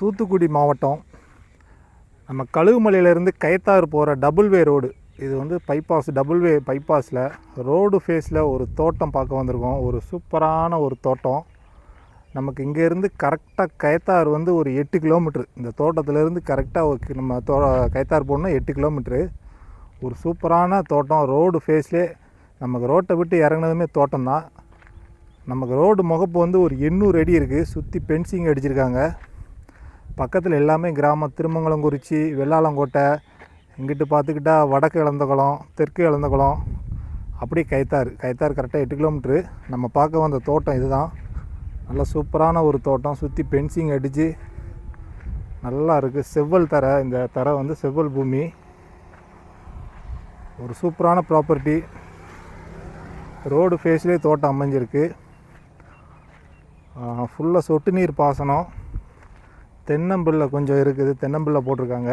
தூத்துக்குடி மாவட்டம். நம்ம கழுகுமலையிலேருந்து கைத்தாறு போகிற டபுள் வே ரோடு இது வந்து பைபாஸ் டபுள் வே பைபாஸில் ரோடு ஃபேஸில் ஒரு தோட்டம் பார்க்க வந்திருக்கோம். ஒரு சூப்பரான ஒரு தோட்டம். நமக்கு இங்கேருந்து கரெக்டாக கைத்தார் வந்து ஒரு எட்டு கிலோமீட்ரு இந்த தோட்டத்திலேருந்து கரெக்டாக நம்ம தோ கைத்தார் போகணுன்னா எட்டு கிலோமீட்ரு ஒரு சூப்பரான தோட்டம். ரோடு ஃபேஸ்லே நமக்கு ரோட்டை விட்டு இறங்குனதுமே தோட்டம் தான் நமக்கு ரோடு முகப்பு வந்து ஒரு எண்ணூறு அடி இருக்குது சுற்றி பென்சிங் அடிச்சிருக்காங்க. பக்கத்தில் எல்லாமே கிராமம் திருமங்கலங்குறிச்சி வெள்ளாளங்கோட்டை இங்கிட்டு பார்த்துக்கிட்டா வடக்கு இழந்தகுளம் தெற்கு இழந்தகுளம் அப்படி கைத்தாறு கைத்தாறு கரெக்டாக எட்டு கிலோமீட்ரு நம்ம பார்க்க வந்த தோட்டம் இதுதான். நல்ல சூப்பரான ஒரு தோட்டம். சுற்றி பென்சிங் அடித்து நல்லா இருக்குது செவ்வல் தரை இந்த தரை வந்து செவ்வல் பூமி. ஒரு சூப்பரான ப்ராப்பர்ட்டி ரோடு ஃபேஸ்லேயே தோட்டம் அமைஞ்சிருக்கு. ஃபுல்லாக சொட்டு நீர் பாசனம். தென்னம்பிள்ளை கொஞ்சம் இருக்குது. தென்னம்பிள்ளை போட்டிருக்காங்க.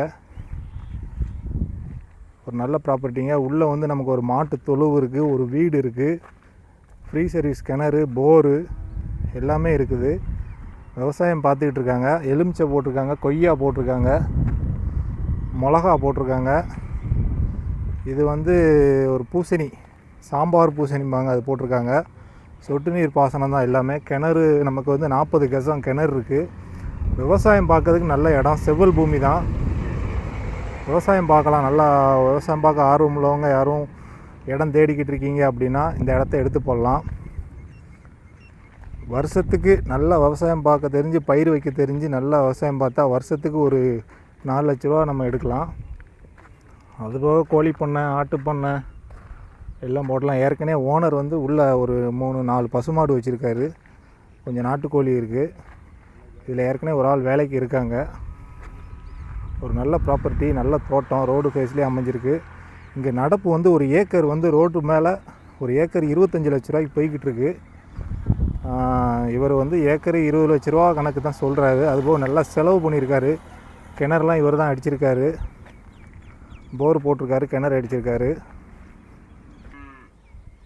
ஒரு நல்ல ப்ராப்பர்ட்டிங்க. உள்ளே வந்து நமக்கு ஒரு மாட்டு தொழுவு இருக்குது ஒரு வீடு இருக்குது ஃப்ரீ சர்வீஸ் கிணறு போரு எல்லாமே இருக்குது. விவசாயம் பார்த்துக்கிட்டு இருக்காங்க. எலுமிச்சை போட்டிருக்காங்க கொய்யா போட்டிருக்காங்க மிளகா போட்டிருக்காங்க. இது வந்து ஒரு பூசணி சாம்பார் பூசணிம்பாங்க அது போட்டிருக்காங்க. சொட்டு நீர் பாசனம் தான் எல்லாமே. கிணறு நமக்கு வந்து நாற்பது கசம் கிணறு இருக்குது விவசாயம் பார்க்கறதுக்கு நல்ல இடம். செவ்வல் பூமி தான். விவசாயம் பார்க்கலாம். நல்லா விவசாயம் பார்க்க ஆர்வம் உள்ளவங்க யாரும் இடம் தேடிக்கிட்டு இருக்கீங்க அப்படின்னா இந்த இடத்த எடுத்து போடலாம். வருஷத்துக்கு நல்லா விவசாயம் பார்க்க தெரிஞ்சு பயிர் வைக்க தெரிஞ்சு நல்லா விவசாயம் பார்த்தா வருஷத்துக்கு ஒரு நாலு லட்ச ரூபா நம்ம எடுக்கலாம். அதுபோக கோழி பண்ணை ஆட்டு பண்ணை எல்லாம் போடலாம். ஏற்கனவே ஓனர் வந்து உள்ளே ஒரு மூணு நாலு பசுமாடு வச்சுருக்காரு. கொஞ்சம் நாட்டுக்கோழி இருக்குது இதில் ஏற்கனவே ஒரு ஆள் வேலைக்கு இருக்காங்க. ஒரு நல்ல ப்ராப்பர்ட்டி நல்ல தோட்டம் ரோடு ஃபேஸ்லேயே அமைஞ்சிருக்கு. இங்கே நடப்பு வந்து ஒரு ஏக்கர் வந்து ரோட்டு மேலே ஒரு ஏக்கர் இருபத்தஞ்சி லட்ச ரூபாய்க்கு போய்கிட்டு இருக்கு இவர் வந்து ஏக்கர் இருபது லட்ச ரூபா கணக்கு தான் சொல்கிறாரு அதுபோக நல்லா செலவு பண்ணியிருக்காரு. கிணறுலாம் இவர் தான் அடிச்சிருக்காரு. போர் போட்டிருக்காரு கிணறு அடிச்சிருக்காரு.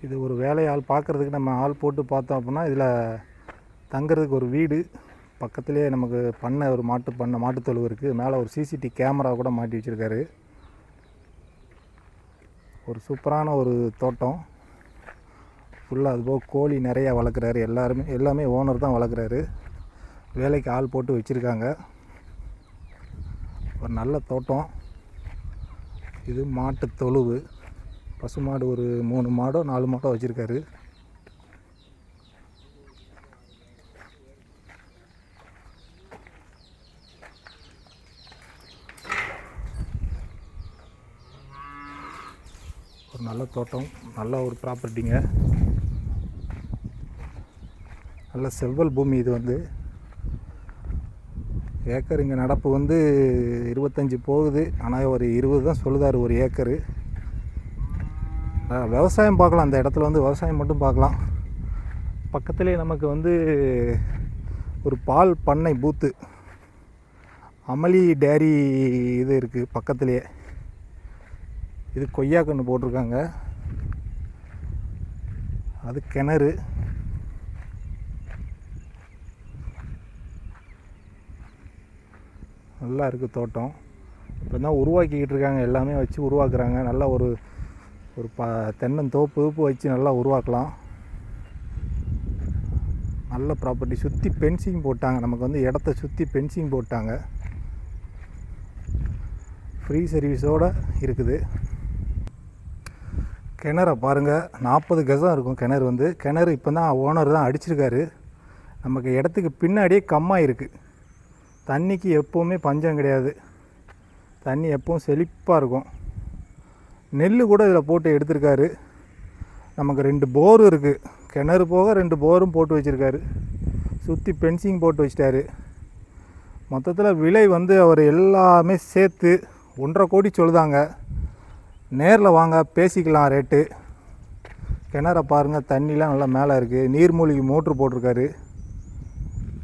இது ஒரு வேலையாள் பார்க்குறதுக்கு நம்ம ஆள் போட்டு பார்த்தோம் அப்படின்னா இதில் தங்குறதுக்கு ஒரு வீடு. பக்கத்துலேயே நமக்கு பண்ணை ஒரு மாட்டு பண்ணை மாட்டுத்தொழுவு இருக்குது மேலே ஒரு சிசிடி கேமரா கூட மாட்டி வச்சுருக்காரு. ஒரு சூப்பரான ஒரு தோட்டம். ஃபுல்லாக அதுபோக கோழி நிறையா வளர்க்குறாரு. எல்லாருமே எல்லாமே ஓனர் தான் வளர்க்குறாரு. வேலைக்கு ஆள் போட்டு வச்சுருக்காங்க. ஒரு நல்ல தோட்டம். இது மாட்டு தொழுவு. பசுமாடு ஒரு மூணு மாடோ நாலு மாடோ வச்சுருக்காரு. ஒரு நல்ல தோட்டம் நல்ல ஒரு ப்ராப்பர்ட்டிங்க நல்ல செவ்வல் பூமி இது வந்து. ஏக்கர் இங்கே நடப்பு வந்து இருபத்தஞ்சி போகுது. ஆனால் ஒரு இருபது தான் சொல்லுதார் ஒரு ஏக்கரு. விவசாயம் பார்க்கலாம். அந்த இடத்துல வந்து விவசாயம் மட்டும் பார்க்கலாம். பக்கத்துலேயே நமக்கு வந்து ஒரு பால் பண்ணை பூத்து அமளி டேரி இது இருக்குது பக்கத்துலேயே இது கொய்யா கன்று போட்டிருக்காங்க. அது கிணறு. நல்லா இருக்குது தோட்டம். இப்போ தான் உருவாக்கிக்கிட்டு இருக்காங்க. எல்லாமே வச்சு உருவாக்குறாங்க. நல்லா ஒரு ஒரு ப தென்னந்தோப்பு வச்சு நல்லா உருவாக்கலாம். நல்ல ப்ராப்பர்ட்டி சுற்றி பென்சிங் போட்டாங்க. நமக்கு வந்து இடத்த சுற்றி பென்சிங் போட்டாங்க. ஃப்ரீ சர்வீஸோடு இருக்குது. கிணறை பாருங்கள் நாற்பது கஜம் இருக்கும் கிணறு வந்து. கிணறு இப்போ தான் ஓனர் தான் அடிச்சிருக்காரு. நமக்கு இடத்துக்கு பின்னாடியே கம்மாக இருக்குது தண்ணிக்கு எப்போவுமே பஞ்சம் கிடையாது. தண்ணி எப்பவும் செழிப்பாக இருக்கும். நெல் கூட இதில் போட்டு எடுத்திருக்காரு. நமக்கு ரெண்டு போரும் இருக்குது கிணறு போக ரெண்டு போரும் போட்டு வச்சுருக்காரு. சுற்றி பென்சிங் போட்டு வச்சிட்டாரு. மொத்தத்தில் விலை வந்து அவர் எல்லாமே சேர்த்து ஒன்றரை கோடி சொல்லுதாங்க. நேரில் வாங்க பேசிக்கலாம் ரேட்டு. கிணற பாருங்கள் தண்ணிலாம் நல்லா மேலே இருக்குது நீர்மூழ்கி மோட்ரு போட்டிருக்காரு.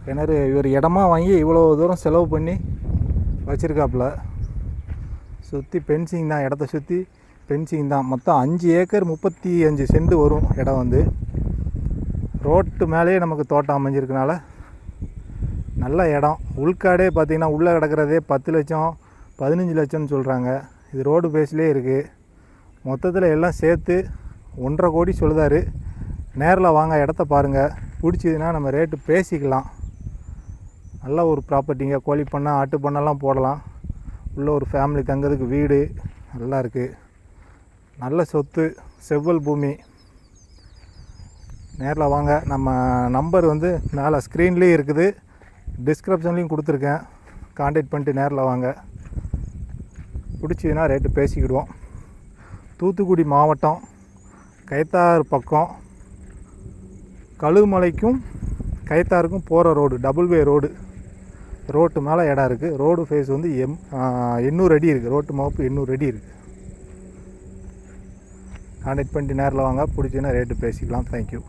கிணறு இவர் இடமா வாங்கி இவ்வளோ தூரம் செலவு பண்ணி வச்சுருக்காப்புல. சுற்றி பென்சிங் தான் இடத்த சுற்றி பென்சிங் தான். மொத்தம் அஞ்சு ஏக்கர் முப்பத்தி அஞ்சு சென்ட் வரும் இடம் வந்து. ரோட்டு மேலேயே நமக்கு தோட்டம் அமைஞ்சிருக்கனால நல்ல இடம். உள்காடே பார்த்திங்கன்னா உள்ளே கிடக்கிறதே பத்து லட்சம் பதினஞ்சு லட்சம்னு சொல்கிறாங்க இது ரோடு பேஸ்லேயே இருக்குது மொத்தத்தில் எல்லாம் சேர்த்து ஒன்றரை கோடி சொல்லுதாரு. நேரில் வாங்க இடத்த பாருங்கள் பிடிச்சதுன்னா நம்ம ரேட்டு பேசிக்கலாம். நல்ல ஒரு ப்ராப்பர்ட்டிங்க கோழி பண்ணை ஆட்டு பண்ணெல்லாம் போடலாம். உள்ள ஒரு ஃபேமிலி தங்கிறதுக்கு வீடு நல்லா இருக்குது நல்ல சொத்து செவ்வல் பூமி. நேரில் வாங்க. நம்ம நம்பர் வந்து மேலே ஸ்க்ரீன்லேயும் இருக்குது. டிஸ்கிரிப்ஷன்லேயும் கொடுத்துருக்கேன். காண்டாக்ட் பண்ணிட்டு நேரில் வாங்க. பிடிச்சதுன்னா ரேட்டு பேசிக்கிடுவோம். தூத்துக்குடி மாவட்டம் கைத்தாறு பக்கம் கழுகுமலைக்கும் கைத்தாருக்கும் போகிற road double way road. Road மேலே இடம் இருக்குது ரோடு ஃபேஸ் வந்து எம் எண்ணூறு அடி இருக்குது ரோட்டு மாப்பு எண்ணூறு அடி இருக்குது காண்டாக்ட் பண்ணிட்டு நேரில் வாங்க. பிடிச்சின்னா ரேட்டு பேசிக்கலாம். தேங்க்யூ